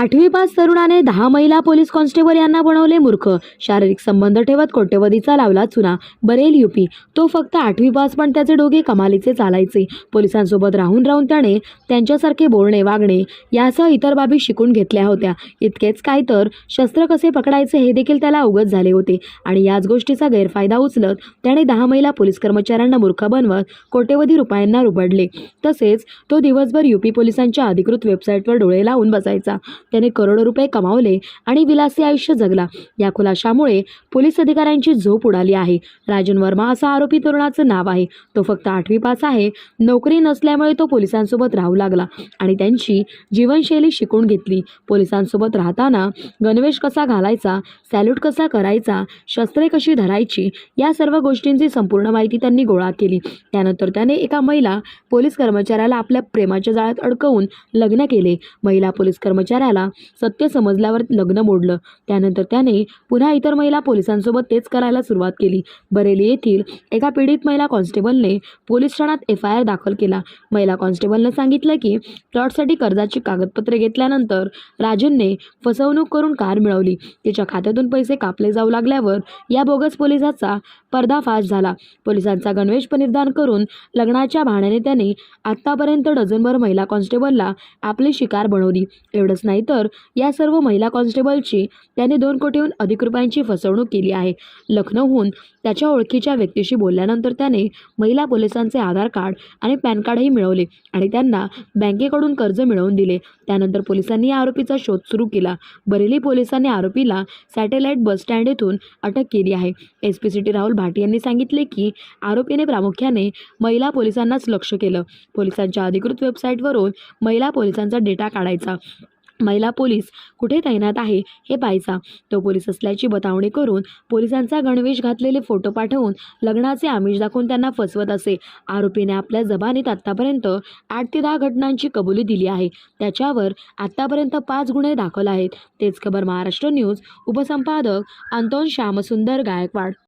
आठवी पास तरुणाने दहा महिला पोलीस कॉन्स्टेबल यांना बनवले मूर्ख. शारीरिक संबंध ठेवत कोट्यवधीचा लावला चुना. बरेल युपी. तो फक्त आठवी पास पण त्याचे डोके कमालीचे चालायचे. पोलिसांसोबत राहून राहून त्याने त्यांच्यासारखे बोलणे वागणे यासह इतर बाबी शिकून घेतल्या होत्या. इतकेच काय तर शस्त्र कसे पकडायचे हे देखील त्याला अवगत झाले होते आणि याच गोष्टीचा गैरफायदा उचलत त्याने दहा महिला पोलीस कर्मचाऱ्यांना मूर्ख बनवत कोट्यवधी रुपयांना रुबडले तसेच तो दिवसभर युपी पोलिसांच्या अधिकृत वेबसाईटवर डोळे लावून बसायचा. त्याने करोडो रुपये कमावले आणि विलासी आयुष्य जगला. या खुलाशामुळे पोलीस अधिकाऱ्यांची झोप उडाली आहे. राजन वर्मा असा आरोपी तरुणाचं नाव आहे. तो फक्त आठवी पास आहे. नोकरी नसल्यामुळे तो पोलिसांसोबत राहू लागला आणि त्यांची जीवनशैली शिकून घेतली. पोलिसांसोबत राहताना गणवेश कसा घालायचा सॅल्यूट कसा करायचा शस्त्रे कशी धरायची या सर्व गोष्टींची संपूर्ण माहिती त्यांनी गोळा केली. त्यानंतर त्याने एका महिला पोलीस कर्मचाऱ्याला आपल्या प्रेमाच्या जाळ्यात अडकवून लग्न केले. महिला पोलीस कर्मचाऱ्याला सत्य समजल्यावर लग्न मोडलं. त्यानंतर त्याने पुन्हा इतर महिला पोलिसांसोबत तेच करायला सुरुवात केली. बरेली येथील एका पीडित महिला कॉन्स्टेबलने पोलीस ठाण्यात एफ आय आर दाखल केला. महिला कॉन्स्टेबलनं सांगितलं की प्लॉटसाठी कर्जाची कागदपत्रे घेतल्यानंतर राजनने फसवणूक करून कार मिळवली. तिच्या खात्यातून पैसे कापले जाऊ लागल्यावर या बोगस पोलिसाचा पर्दाफाश झाला. पोलिसांचा गणवेश परिधान करून लग्नाच्या भाण्याने त्याने आत्तापर्यंत डझनभर महिला कॉन्स्टेबलला आपली शिकार बनवली. एवढंच नाही तर या सर्व महिला कॉन्स्टेबलची त्याने दोन कोटीहून अधिक रुपयांची फसवणूक केली आहे. लखनौहून त्याच्या ओळखीच्या व्यक्तीशी बोलल्यानंतर त्याने महिला पोलिसांचे आधार कार्ड आणि पॅन कार्डही मिळवले आणि त्यांना बँकेकडून कर्ज मिळवून दिले. त्यानंतर पोलिसांनी या आरोपीचा शोध सुरू केला. बरेली पोलिसांनी आरोपीला सॅटेलाईट बस स्टँड येथून अटक केली आहे. S P city Rahul Bhati यांनी सांगितले की आरोपीने प्रामुख्याने महिला पोलिसांनाच लक्ष केलं. पोलिसांच्या अधिकृत वेबसाईटवरून महिला पोलिसांचा डेटा काढायचा. महिला पोलीस कुठे तैनात आहे हे पाहायचा. तो पोलीस असल्याची बतावणी करून पोलिसांचा गणवेश घातलेले फोटो पाठवून लग्नाचे आमिष दाखवून त्यांना फसवत असे. आरोपीने आपल्या जबानीत आत्तापर्यंत आठ ते दहा घटनांची कबुली दिली आहे. त्याच्यावर आत्तापर्यंत पाच गुन्हे दाखल आहेत. तेच खबर महाराष्ट्र न्यूज उपसंपादक अंतोन श्यामसुंदर गायकवाड.